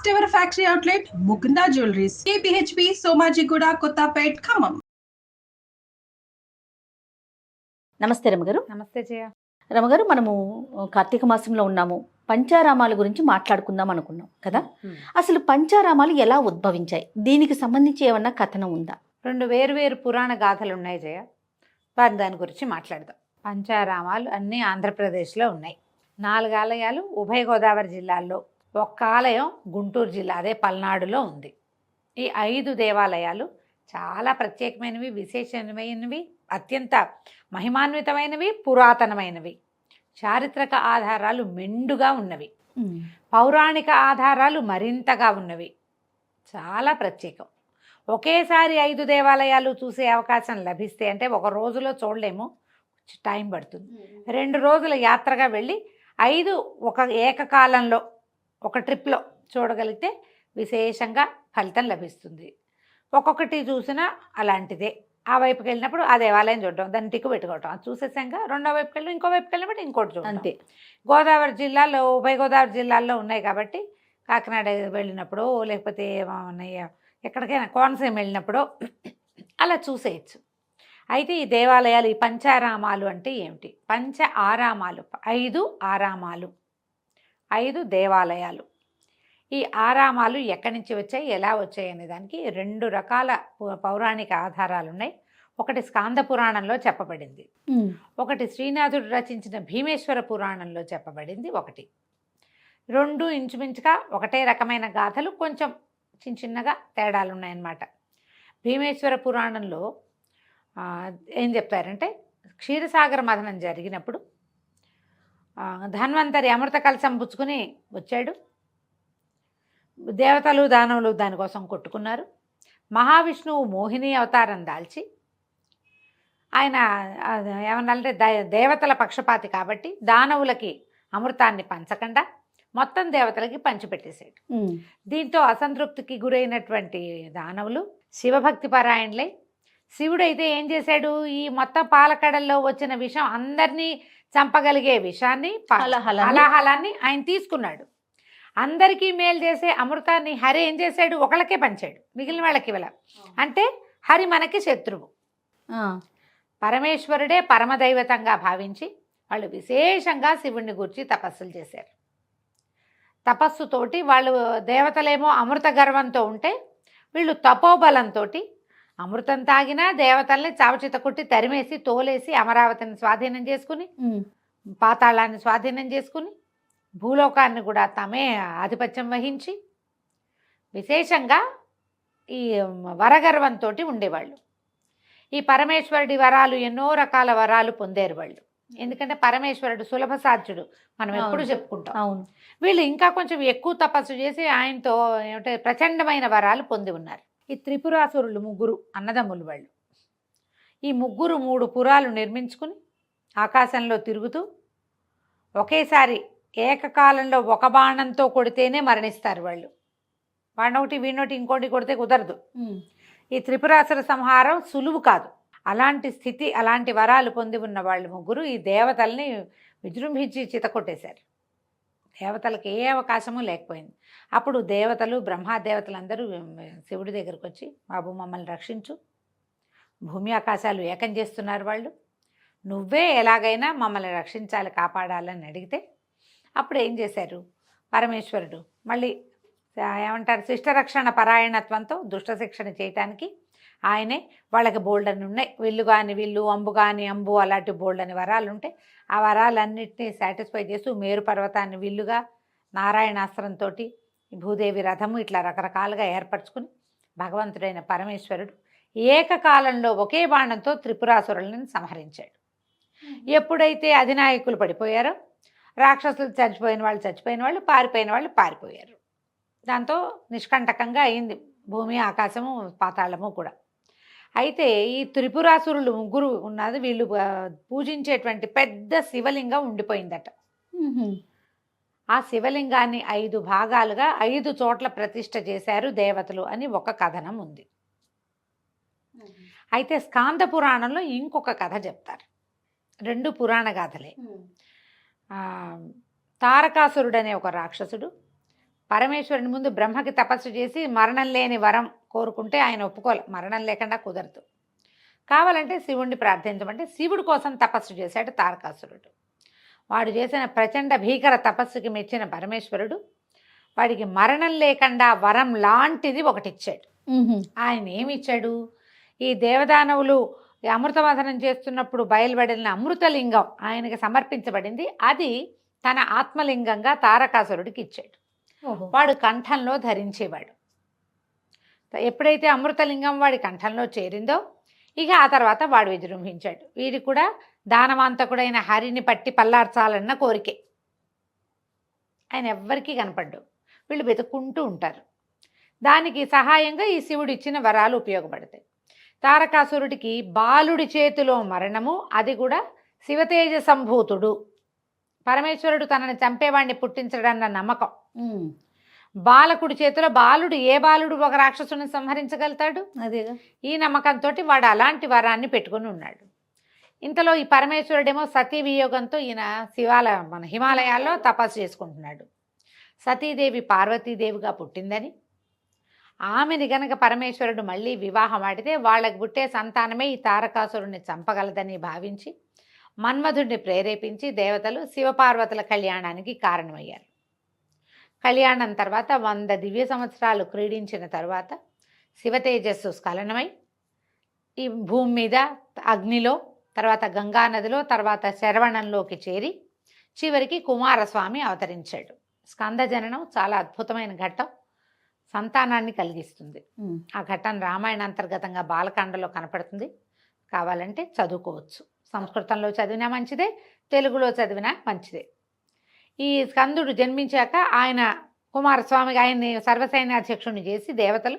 First ever factory outlet Mukunda jewelleries. KPHB Somajiguda Kothapet Khammam. నమస్తే రమగారు. నమస్తే జయ. రమగారు మనము కార్తీక మాసంలో ఉన్నాము. పంచారామాల గురించి మాట్లాడుకుందాం అనుకున్నాం కదా? అసలు పంచారామాలు ఎలా ఉద్భవించాయి? దీనికి సంబంధించి ఏమన్నా కథనం ఉందా? రెండు వేరు వేరు పురాణ గాథలు ఉన్నాయి జయ. వారి దాని గురించి మాట్లాడదాం. పంచారామాలు అన్నీ ఆంధ్రప్రదేశ్లో ఉన్నాయి. నాలుగు ఆలయాలు ఉభయ గోదావరి జిల్లాల్లో ఒక్క ఆలయం గుంటూరు జిల్లా అదే పల్నాడులో ఉంది. ఈ ఐదు దేవాలయాలు చాలా ప్రత్యేకమైనవి విశేషమైనవి అత్యంత మహిమాన్వితమైనవి పురాతనమైనవి. చారిత్రక ఆధారాలు మెండుగా ఉన్నవి. పౌరాణిక ఆధారాలు మరింతగా ఉన్నవి. చాలా ప్రత్యేకం. ఒకేసారి ఐదు దేవాలయాలు చూసే అవకాశం లభిస్తే అంటే ఒక రోజులో చూడలేము. టైం పడుతుంది. రెండు రోజుల యాత్రగా వెళ్ళి ఐదు ఒక ఏకకాలంలో ఒక ట్రిప్లో చూడగలిగితే విశేషంగా ఫలితం లభిస్తుంది. ఒక్కొక్కటి చూసినా అలాంటిదే. ఆ వైపుకి వెళ్ళినప్పుడు ఆ దేవాలయం చూడటం దాన్ని టిక్కు పెట్టుకోవటం అది చూసేసాక రెండో వైపుకి వెళ్ళి ఇంకో వైపుకి వెళ్ళినప్పుడు ఇంకోటి చూడటం. అంతే. గోదావరి జిల్లాలో ఉభయ గోదావరి జిల్లాల్లో ఉన్నాయి కాబట్టి కాకినాడ వెళ్ళినప్పుడు లేకపోతే ఎక్కడికైనా కోనసీమ వెళ్ళినప్పుడు అలా చూసేయచ్చు. అయితే ఈ దేవాలయాలు ఈ పంచారామాలు అంటే ఏమిటి? పంచ ఆరామాలు ఐదు ఆరామాలు. ఐదు దేవాలయాలు. ఈ ఆరామాలు ఎక్కడి నుంచి వచ్చాయి? ఎలా వచ్చాయి అనే దానికి రెండు రకాల పౌ- పౌరాణిక ఆధారాలు ఉన్నాయి ఒకటి స్కాంద పురాణంలో చెప్పబడింది. ఒకటి శ్రీనాథుడు రచించిన భీమేశ్వర పురాణంలో చెప్పబడింది ఒకటి. రెండు ఇంచుమించుగా ఒకటే రకమైన గాథలు కొంచెం చిన్న చిన్నగా తేడాలు ఉన్నాయన్నమాట భీమేశ్వర పురాణంలో ఏం చెప్తారంటే క్షీరసాగర మథనం జరిగినప్పుడు ధన్వంతరి అమృత కలశం పుచ్చుకుని వచ్చాడు. దేవతలు దానవులు దానికోసం కొట్టుకున్నారు. మహావిష్ణువు మోహిని అవతారం దాల్చి ఆయన ఏమన్నారంటే ద- దేవతల పక్షపాతి కాబట్టి దానవులకి అమృతాన్ని పంచకుండా మొత్తం దేవతలకి పంచిపెట్టేశాడు. దీంతో అసంతృప్తికి గురైనటువంటి దానవులు శివభక్తి పరాయణులై శివుడైతే ఏం చేశాడు? ఈ మొత్తం పాలకడల్లో వచ్చిన విషం అందరినీ చంపగలిగే విషాన్ని హలాహలాన్ని ఆయన తీసుకున్నాడు. అందరికీ మేలు చేసే అమృతాన్ని హరి ఏం చేశాడు? ఒకళ్ళకే పంచాడు మిగిలిన వాళ్ళకి ఇవ్వల. అంటే హరి మనకి శత్రువు. పరమేశ్వరుడే పరమదైవతంగా భావించి వాళ్ళు విశేషంగా శివుణ్ణి గురించి తపస్సులు చేశారు. తపస్సుతోటి వాళ్ళు దేవతలేమో అమృత గర్వంతో ఉంటే వీళ్ళు తపోబలంతో అమృతం తాగినా దేవతల్ని చావచిత కొట్టి తరిమేసి తోలేసి అమరావతిని స్వాధీనం చేసుకుని పాతాళాన్ని స్వాధీనం చేసుకుని భూలోకాన్ని కూడా తమే ఆధిపత్యం వహించి విశేషంగా ఈ వరగర్వంతో ఉండేవాళ్ళు. ఈ పరమేశ్వరుడి వరాలు ఎన్నో రకాల వరాలు పొందారు వాళ్ళు. ఎందుకంటే పరమేశ్వరుడు సులభ సాధ్యుడు మనం ఎప్పుడు. చెప్పుకుంటాం. అవును. వీళ్ళు ఇంకా కొంచెం ఎక్కువ తపస్సు చేసి ఆయనతో ఏమంటే ప్రచండమైన వరాలు పొంది ఉన్నారు. ఈ త్రిపురాసురులు ముగ్గురు అన్నదమ్ములు వాళ్ళు. ఈ ముగ్గురు మూడు పురాలు నిర్మించుకుని ఆకాశంలో తిరుగుతూ ఒకేసారి ఏకకాలంలో ఒక బాణంతో కొడితేనే మరణిస్తారు వాళ్ళు. వాడినొకటి వీడినొకటి ఇంకోటి కొడితే కుదరదు. ఈ త్రిపురాసుర సంహారం సులువు కాదు. అలాంటి స్థితి అలాంటి వరాలు పొంది ఉన్న వాళ్ళు ముగ్గురు ఈ దేవతల్ని విజృంభించి చితకొట్టేశారు. దేవతలకు ఏ అవకాశము లేకపోయింది. అప్పుడు దేవతలు బ్రహ్మాదేవతలందరూ శివుడి దగ్గరకు వచ్చి బాబు మమ్మల్ని రక్షించు. భూమి ఆకాశాలు ఏకం చేస్తున్నారు వాళ్ళు. నువ్వే ఎలాగైనా మమ్మల్ని రక్షించాలి కాపాడాలని అడిగితే అప్పుడు ఏం చేశారు? పరమేశ్వరుడు మళ్ళీ ఏమంటారు? శిష్టరక్షణ పరాయణత్వంతో దుష్ట శిక్షణ చేయటానికి ఆయనే వాళ్ళకి బోల్డని ఉన్నాయి. విల్లు కానీ విల్లు అంబు కానీ అంబు అలాంటి బోల్డని వరాలు ఉంటాయి ఆ వరాలన్నింటినీ సాటిస్ఫై చేస్తూ మేరు పర్వతాన్ని విల్లుగా నారాయణాస్త్రంతో భూదేవి రథము ఇట్లా రకరకాలుగా ఏర్పరచుకుని భగవంతుడైన పరమేశ్వరుడు ఏకకాలంలో ఒకే బాణంతో త్రిపురాసురులను సంహరించాడు. ఎప్పుడైతే అధినాయకులు పడిపోయారో రాక్షసులు చచ్చిపోయిన వాళ్ళు చచ్చిపోయిన వాళ్ళు పారిపోయిన వాళ్ళు పారిపోయారు. దాంతో నిష్కంటకంగా అయింది. భూమి ఆకాశము పాతాళము కూడా. అయితే ఈ త్రిపురాసురులు ముగ్గురు ఉన్నది వీళ్ళు పూజించేటువంటి పెద్ద శివలింగం ఉండిపోయిందట. ఆ శివలింగాన్ని ఐదు భాగాలుగా ఐదు చోట్ల ప్రతిష్ఠ చేశారు దేవతలు అని ఒక కథనం ఉంది. అయితే స్కాంద పురాణంలో ఇంకొక కథ చెప్తారు. రెండు పురాణ గాథలే. ఆ, తారకాసురుడనే ఒక రాక్షసుడు పరమేశ్వరుని ముందు బ్రహ్మకి తపస్సు చేసి మరణం లేని వరం కోరుకుంటే ఆయన ఒప్పుకోలే మరణం లేకుండా కుదరదు. కావాలంటే శివుణ్ణి ప్రార్థించమంటే శివుడి కోసం తపస్సు చేశాడు తారకాసురుడు. వాడు చేసిన ప్రచండ భీకర తపస్సుకి మెచ్చిన పరమేశ్వరుడు వాడికి మరణం లేకుండా వరం లాంటిది ఒకటి ఇచ్చాడు ఆయన ఏమి ఇచ్చాడు ఈ దేవదానవులు ఈ అమృతమథనం చేస్తున్నప్పుడు బయలుపడిన అమృతలింగం ఆయనకి సమర్పించబడింది. అది తన ఆత్మలింగంగా తారకాసురుడికి ఇచ్చాడు. వాడు కంఠంలో ధరించేవాడు. ఎప్పుడైతే అమృతలింగం వాడి కంఠంలో చేరిందో ఇక ఆ తర్వాత వాడు విజృంభించాడు. వీడి కూడా దానవాంతకుడైన హరిని పట్టి పల్లార్చాలన్న కోరికే. ఆయన ఎవ్వరికీ కనపడ్డు. వీళ్ళు వెతుక్కుంటూ ఉంటారు. దానికి సహాయంగా ఈ శివుడు ఇచ్చిన వరాలు ఉపయోగపడతాయి. తారకాసురుడికి బాలుడి చేతిలో మరణము అది కూడా శివతేజ సంభూతుడు పరమేశ్వరుడు తనని చంపేవాడిని పుట్టించడన్న నమ్మకం. బాలకుడి చేతిలో బాలుడు ఏ బాలుడు ఒక రాక్షసుని సంహరించగలుగుతాడు? అదేగా. ఈ నమ్మకంతో వాడు అలాంటి వరాన్ని పెట్టుకుని ఉన్నాడు. ఇంతలో ఈ పరమేశ్వరుడేమో సతీ వియోగంతో ఈయన శివాలయ మన హిమాలయాల్లో తపస్సు చేసుకుంటున్నాడు. సతీదేవి పార్వతీదేవిగా పుట్టిందని. ఆమెని గనక పరమేశ్వరుడు మళ్ళీ వివాహం ఆడితే వాళ్ళకి పుట్టే సంతానమే ఈ తారకాసురుణ్ణి చంపగలదని భావించి మన్మధుడిని ప్రేరేపించి దేవతలు శివపార్వతుల కళ్యాణానికి కారణమయ్యారు. కళ్యాణం తర్వాత వంద దివ్య సంవత్సరాలు క్రీడించిన తర్వాత శివతేజస్సు స్ఖలనమై ఈ భూమి మీద అగ్నిలో తర్వాత గంగా నదిలో తర్వాత శరవణంలోకి చేరి చివరికి కుమారస్వామి అవతరించాడు. స్కంద జననం చాలా అద్భుతమైన ఘట్టం. సంతానాన్ని కలిగిస్తుంది. ఆ ఘట్టం రామాయణ అంతర్గతంగా బాలకాండలో కనపడుతుంది. కావాలంటే చదువుకోవచ్చు. సంస్కృతంలో చదివినా మంచిదే తెలుగులో చదివినా మంచిదే. ఈ స్కందుడు జన్మించాక ఆయన కుమారస్వామిగా ఆయన్ని సర్వసైన్యాధ్యక్షుడిని చేసి దేవతలు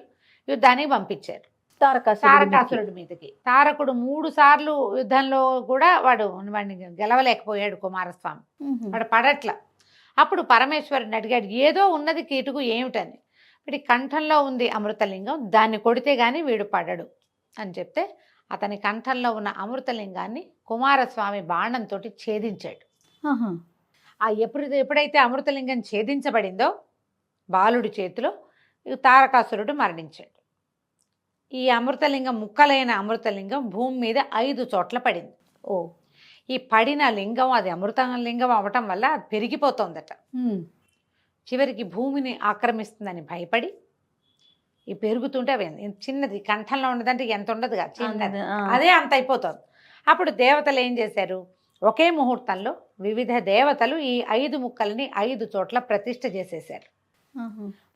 యుద్ధానికి పంపించారు. తారకాసురుడి మీదకి. తారకాసురుడి మీదకి. తారకుడు మూడు సార్లు యుద్ధంలో కూడా వాడు వాడిని గెలవలేకపోయాడు కుమారస్వామి. వాడు పడట్ల. అప్పుడు పరమేశ్వరుని అడిగాడు ఏదో ఉన్నది కీటుకు ఏమిటని? వీడి కంఠంలో ఉంది అమృతలింగం దాన్ని కొడితే గాని వీడు పడడు. అని చెప్తే అతని కంఠంలో ఉన్న అమృతలింగాన్ని కుమారస్వామి బాణంతో ఛేదించాడు. ఆ ఎప్పుడు ఎప్పుడైతే అమృతలింగం ఛేదించబడిందో బాలుడి చేతిలో తారకాసురుడు మరణించాడు. ఈ అమృతలింగం ముక్కలైన అమృతలింగం భూమి మీద ఐదు చోట్ల పడింది. ఓ ఈ పడిన లింగం అది అమృత లింగం అవటం వల్ల అది పెరిగిపోతోందట. చివరికి భూమిని ఆక్రమిస్తుందని భయపడి ఈ పెరుగుతుంటే అవి చిన్నది కంఠంలో ఉన్నదంటే ఎంత ఉండదు కదా చిన్నది. అదే అంత అయిపోతుంది. అప్పుడు దేవతలు ఏం చేశారు? ఒకే ముహూర్తంలో వివిధ దేవతలు ఈ ఐదు ముక్కల్ని ఐదు చోట్ల ప్రతిష్ఠ చేసేశారు.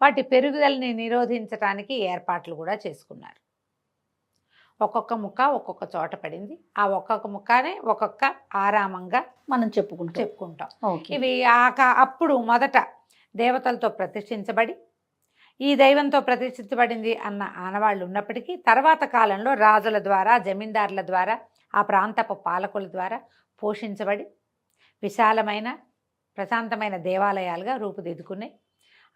వాటి పెరుగుదలని నిరోధించడానికి ఏర్పాట్లు కూడా చేసుకున్నారు. ఒక్కొక్క ముక్క ఒక్కొక్క చోట పడింది. ఆ ఒక్కొక్క ముక్కనే ఒక్కొక్క ఆరామంగా మనం చెప్పుకుంటాం. చెప్పుకుంటాం. ఇవి ఆక అప్పుడు మొదట దేవతలతో ప్రతిష్ఠించబడి ఈ దైవంతో ప్రతిష్ఠించబడింది అన్న ఆనవాళ్ళు ఉన్నప్పటికీ తర్వాత కాలంలో రాజుల ద్వారా జమీందారుల ద్వారా ఆ ప్రాంతపు పాలకుల ద్వారా పోషించబడి విశాలమైన ప్రశాంతమైన దేవాలయాలుగా రూపుదిద్దుకున్నాయి.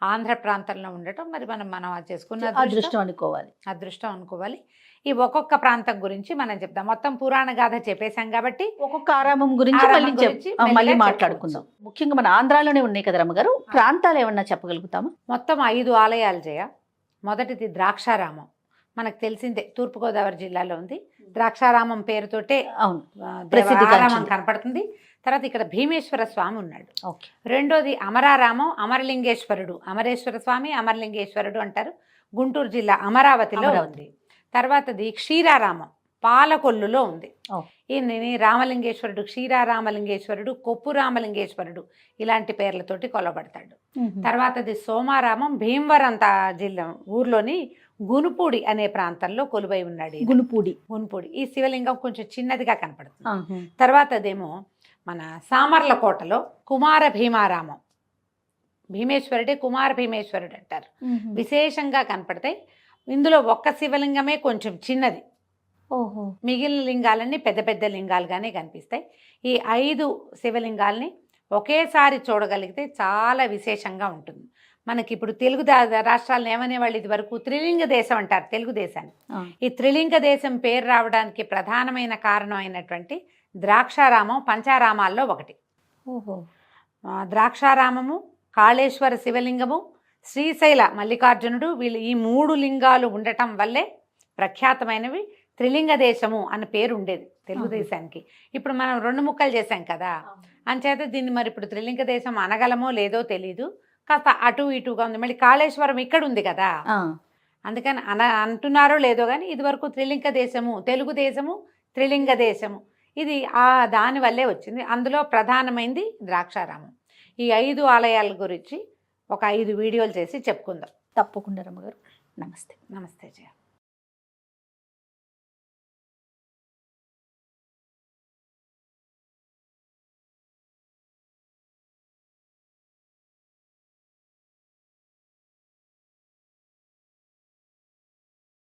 ఆంధ్ర ప్రాంతంలో ఉండటం మరి మనం మనం చేసుకున్న అదృష్టం. అనుకోవాలి. అదృష్టం అనుకోవాలి. ఈ ఒక్కొక్క ప్రాంతం గురించి మనం చెప్దాం. మొత్తం పురాణ గాథ చెప్పేశాం కాబట్టి ఒక్కొక్క ఆరామం గురించి మళ్ళీ మాట్లాడుకుందాం. ముఖ్యంగా మన ఆంధ్రాలోనే ఉన్నాయి కదా రమ్మగారు? ప్రాంతాలు ఏమన్నా చెప్పగలుగుతామా? మొత్తం ఐదు ఆలయాలు జయ. మొదటిది ద్రాక్షారామం. మనకు తెలిసిందే తూర్పుగోదావరి జిల్లాలో ఉంది. ద్రాక్షారామం పేరుతోటే అవును. గాంచింది. కనపడుతుంది. తర్వాత ఇక్కడ భీమేశ్వర స్వామి ఉన్నాడు. ఓకే. రెండోది అమరారామం అమరలింగేశ్వరుడు. అమరేశ్వర స్వామి అమరలింగేశ్వరుడు అంటారు. గుంటూరు జిల్లా అమరావతిలో అమరావతి. ఉంది. తర్వాతది క్షీరారామం పాలకొల్లులో ఉంది. ఈయనని రామలింగేశ్వరుడు క్షీరారామలింగేశ్వరుడు కొప్పు రామలింగేశ్వరుడు ఇలాంటి పేర్లతోటి కొలబడతాడు. తర్వాతది సోమారామం భీమవరం తా జిల్లా ఊర్లోని గునుపూడి అనే ప్రాంతంలో కొలువై ఉన్నాడు. గునుపూడి. గునుపూడి. ఈ శివలింగం కొంచెం చిన్నదిగా కనపడుతుంది. ఆహా. తర్వాతదేమో మన సామర్లకోటలో కుమార భీమారామం. భీమేశ్వరుడే కుమార భీమేశ్వరుడు అంటారు. విశేషంగా కనపడతాయి ఇందులో ఒక్క శివలింగమే కొంచెం చిన్నది. ఓహో. మిగిలిన లింగాలన్నీ పెద్ద పెద్ద లింగాలుగానే కనిపిస్తాయి. ఈ ఐదు శివలింగాల్ని ఒకేసారి చూడగలిగితే చాలా విశేషంగా ఉంటుంది. మనకి ఇప్పుడు తెలుగు రాష్ట్రాలను ఏమనేవాళ్ళు ఇది వరకు త్రిలింగ దేశం అంటారు తెలుగు దేశాన్ని. ఆ. ఈ త్రిలింగ దేశం పేరు రావడానికి ప్రధానమైన కారణం అయినటువంటి ద్రాక్షారామం పంచారామాల్లో ఒకటి. ద్రాక్షారామము కాళేశ్వర శివలింగము శ్రీశైల మల్లికార్జునుడు వీళ్ళు ఈ మూడు లింగాలు ఉండటం వల్లే ప్రఖ్యాతమైనవి త్రిలింగ దేశము అన్న పేరు ఉండేది తెలుగుదేశానికి ఇప్పుడు మనం రెండు ముక్కలు చేశాం కదా. అంచేత దీన్ని మరి ఇప్పుడు త్రిలింగ దేశం అనగలమో లేదో తెలీదు. కాస్త అటు ఇటుగా ఉంది. మళ్ళీ కాళేశ్వరం ఇక్కడ ఉంది కదా అందుకని అన అంటున్నారో లేదో కానీ ఇదివరకు త్రిలింగ దేశము తెలుగు దేశము త్రిలింగ దేశము. ఇది ఆ దాని వల్లే వచ్చింది. అందులో ప్రధానమైంది ద్రాక్షారామం. ఈ ఐదు ఆలయాల గురించి ఒక ఐదు వీడియోలు చేసి చెప్పుకుందాం. తప్పకుండా రమ్మగారు నమస్తే. నమస్తే జయ